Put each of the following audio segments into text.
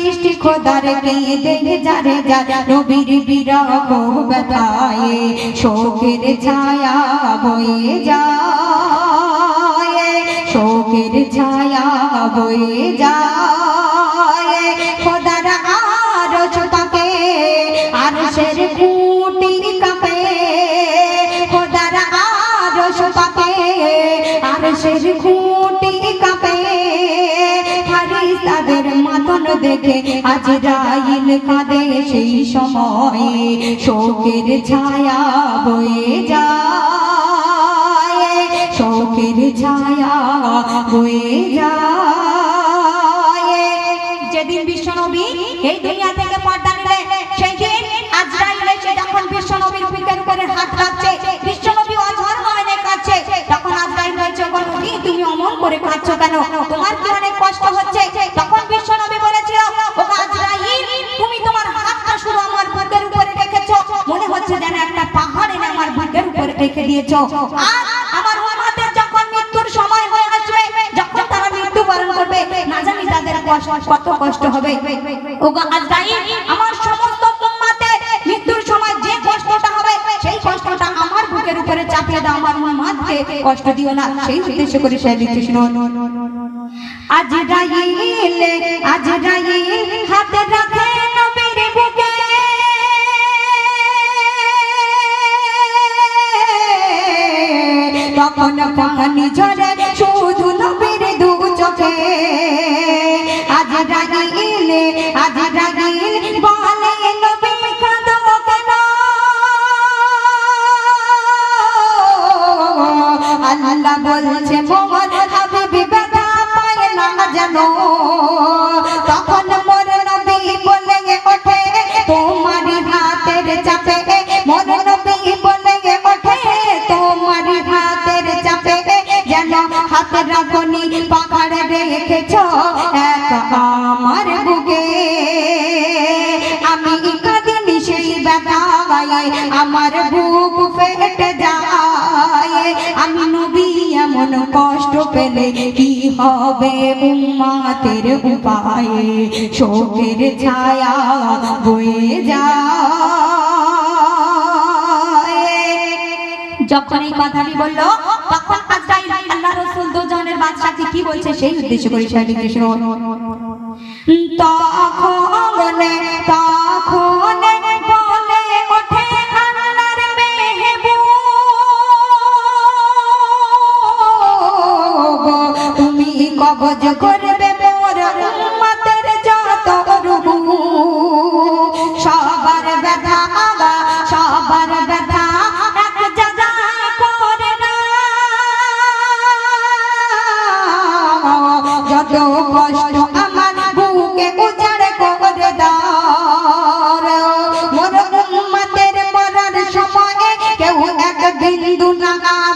সৃষ্টি খোদার কে দেখে যারে যা নবীর শোকের ছায়া বয়ে যায়, শোকের ছায়া বয়ে যায়। খোদার আর ছোটাকে আর সের কুটি কাপে। খোদার আর ছোটাকে আর সের দেখে আজ রাইল কাঁদে সেই সময়। শোকের ছায়া বয়ে যায়। শোকের ছায়া বয়ে যায়। যেদিন বিশ্বনবী এই দুনিয়া থেকে পর্দা নিলে সেই দিন আজরাইল এসে যখন বিশ্বনবীর হাত রাখছে বিশ্বনবী অঝর মনে কাঁদছে। তখন আজরাইল বলছে, গো তুমি অমন করে কাঁদছো কেন? রেখে দিয়েছ। আমার উম্মতের যখন মৃত্যুর সময় হয়ে আসবে, যখন তারা মৃত্যুবরণ করবে, না জানি তাদের কত কষ্ট হবে। ওগো আজরাইল, আমার সমস্ত উম্মতের মৃত্যুর সময় যে কষ্টটা হবে, সেই কষ্টটা আমার বুকের উপরে চাপিয়ে দাও, আমার উম্মতকে কষ্ট দিও না। সেই উদ্দেশ্য করে সে শুনুন আজরাইল আজরাইল হাতে রাখে তখন পানি ঝরে, শুধু নবীর দু চোখে। আজ রাগিলে আজ রাগিল বলে, নবী কাঁদো কেন? আল্লাহ বলছে মোর হাবিবি ব্যথা পায় না জানো হাত রাখনি পাখাড় রেখেছ এক আমার বুকে। আমি কাঁদিনি সেই ব্যথায় আমার বুক ফেটে যায়। আমি নবী, এমন কষ্ট পেলে কি হবে উম্মাতের উপায়ে? শোকের ছায়া বয়ে যায়। যখন এই কথাটি বলল, তখন কি বলছে? সেই উদ্দেশ্য করে শাড়িতে কৃষ্ণ তুমি কবজ করবে কষ্ট আমার বুকে উজাড় করে দাও। মোর উম্মতের মরার সময়ে কেউ এক বিন্দু না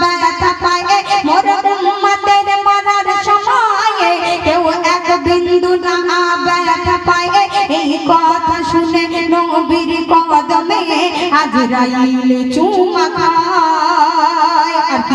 ব্যথা পায়। মোর উম্মতের মরার সময়ে কেউ এক বিন্দু না ব্যথা পায়। এই কথা শুনে নবীর কদমে আজরাইল চুমা খায়।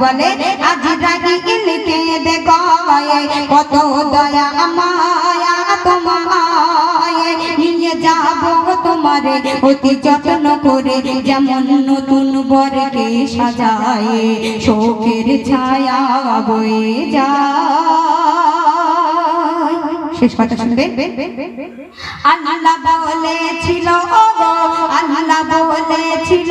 বলে আজরাইল কে দেখায় কত দয়া মায়া তোমায় নিয়ে যাব তোমারে অতি যত্ন করে। যেমন নতুন বরকে সাজায়, শোকের ছায়া বয়ে যায়। শেষ কথা শুনবেন আল্লাহ বলেছিল আল্লাহ বলেছিল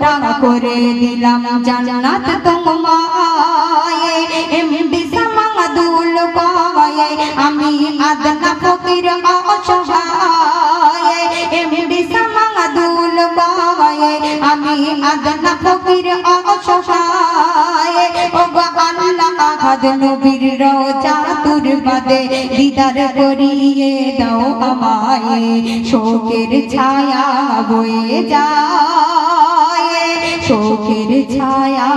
টাকা করে দিলাম। জান্নাত এমবি সামাদুল আমি আদনা ফকির অসহায় এমবি সামাদুল কয়, আমি আদনা ফকির অসহায়। ও গো আহাদ নবীর বাদে দিদার করিয়ে দাও শোকের ছায়া বয়ে যায় শোকের ছায়া